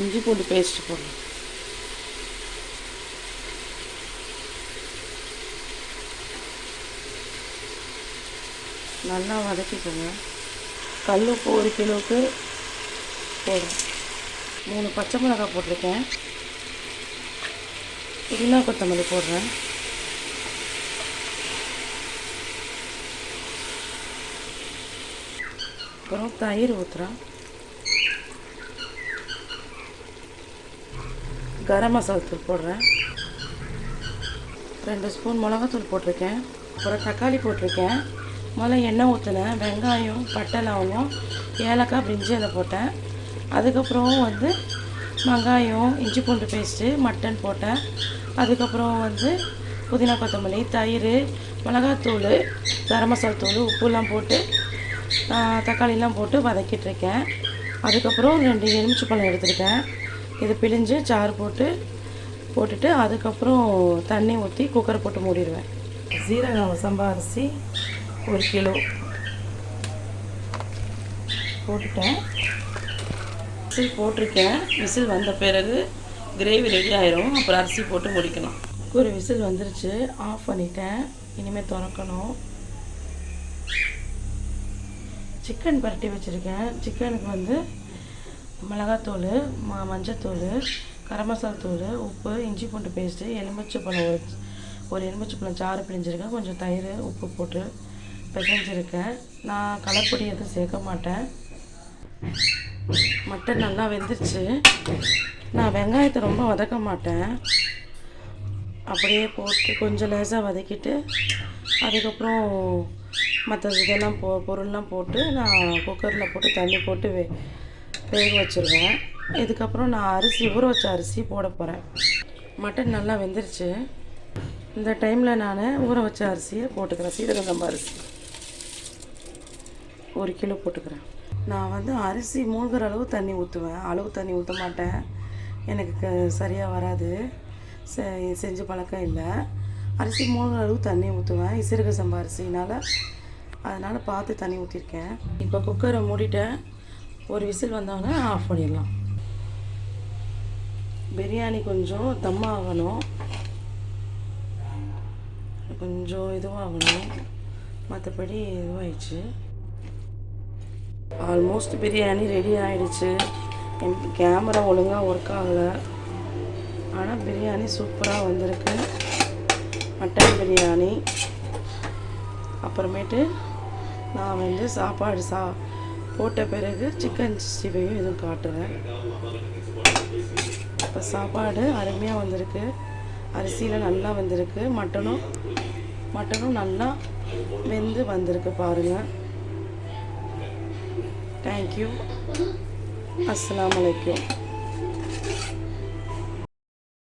இஞ்சி பூண்டு பேஸ்ட் போடணும். நல்லா வதக்கிக்கோங்க. கல் உப்பு ஒரு கிலோவுக்கு போடும் மூணு பச்சை மிளகாய் போட்டிருக்கேன். புதினா கொத்தமல்லி போடுறேன். அப்புறம் தயிர் ஊற்றுறேன் கரம் மசாலா தூள் போடுறேன். ரெண்டு ஸ்பூன் மிளகாத்தூள் போட்டிருக்கேன். அப்புறம் தக்காளி போட்டிருக்கேன். முதல்ல எண்ணெய் ஊற்றினேன் வெங்காயம் பட்டை லவங்கம் ஏலக்காய் பிரிஞ்சி அதை போட்டேன். அதுக்கப்புறம் வந்து வெங்காயம் இஞ்சி பூண்டு பேஸ்ட்டு மட்டன் போட்டேன். அதுக்கப்புறம் வந்து புதினா கொத்தமல்லி தயிர் மிளகாத்தூள் கரம் மசாலா தூள் உப்புலாம் போட்டு தக்காளிலாம் போட்டு வதக்கிட்டு இருக்கேன். அதுக்கப்புறம் ரெண்டு எலுமிச்சைப்பழம் எடுத்திருக்கேன். இது பிழிஞ்சு சாறு போட்டு போட்டுட்டு அதுக்கப்புறம் தண்ணி ஊற்றி குக்கரை போட்டு மூடிடுவேன். சீரக சம்பா அரிசி ஒரு கிலோ. போட்டுட்டேன். விசில் போட்டிருக்கேன். விசில் வந்த பிறகு கிரேவி ரெடி ஆயிரும். அப்புறம் அரிசி போட்டு முடிக்கணும். ஒரு விசில் வந்துருச்சு. ஆஃப் பண்ணிட்டேன். இனிமேல் திறக்கணும். சிக்கன் பரட்டி வச்சுருக்கேன். சிக்கனுக்கு வந்து மிளகாத்தூள் ம மஞ்சத்தூள் கரம் மசாலா தூள் உப்பு இஞ்சி பூண்டு பேஸ்ட்டு எலுமிச்சைப்பழம் ஒரு ஒரு எலுமிச்சைப்பழம் சாறு பிழிஞ்சிருக்கேன். கொஞ்சம் தயிர் உப்பு போட்டு பிசைஞ்சிருக்கேன். நான் கலப்பொடி எதுவும் சேர்க்க மாட்டேன். மட்டன் நல்லா வெந்துருச்சு. நான் வெங்காயத்தை ரொம்ப வதக்க மாட்டேன். அப்படியே போட்டு கொஞ்சம் லேசாக வதக்கிட்டு அதுக்கப்புறம் மற்ற இதெல்லாம் போ பொருள்லாம் போட்டு நான் குக்கரில் போட்டு தண்ணி போட்டு வே வேக வச்சுருவேன் இதுக்கப்புறம் நான் அரிசி ஊற வச்ச அரிசி போட போகிறேன் மட்டன் நல்லா வெந்துருச்சு. இந்த டைமில் நான் ஊற வச்ச அரிசியை போட்டுக்கிறேன். சீரக சம்பா அரிசி. ஒரு கிலோ போட்டுக்கிறேன். நான் வந்து அரிசி மூழ்கிற அளவு தண்ணி ஊற்றுவேன் அளவு தண்ணி ஊற்ற மாட்டேன். எனக்கு க- சரியாக வராது. செ- பழக்கம் இல்லை. அரிசி மூழ்கிற அளவு தண்ணி ஊற்றுவேன் சீரக சம்பா அரிசினால் அதனால் பார்த்து தண்ணி ஊற்றிருக்கேன் இப்போ குக்கரை மூடிட்டேன். ஒரு விசில் வந்தோடனே ஆஃப் பண்ணிடலாம். பிரியாணி கொஞ்சம் தம் ஆகணும் கொஞ்சம் இதுவாகணும். மற்றபடி இதுவாகிடுச்சு ஆல்மோஸ்ட் பிரியாணி ரெடி ஆகிடுச்சு என் கேமரா ஒழுங்காக ஒர்க் ஆகலை. ஆனால் பிரியாணி சூப்பராக வந்திருக்கு. மட்டன் பிரியாணி. அப்புறமேட்டு நான் வந்து சாப்பாடு சா போட்ட பிறகு சிக்கன் சிக்ஸ்டிஃபையும் இதுவும் காட்டுறேன். இப்போ சாப்பாடு அருமையாக வந்திருக்கு. அரிசியில் நல்லா வந்திருக்கு. மட்டனும் மட்டனும் நல்லா வெந்து வந்திருக்கு பாருங்கள் தேங்க்யூ அஸ்ஸலாமு அலைக்கும்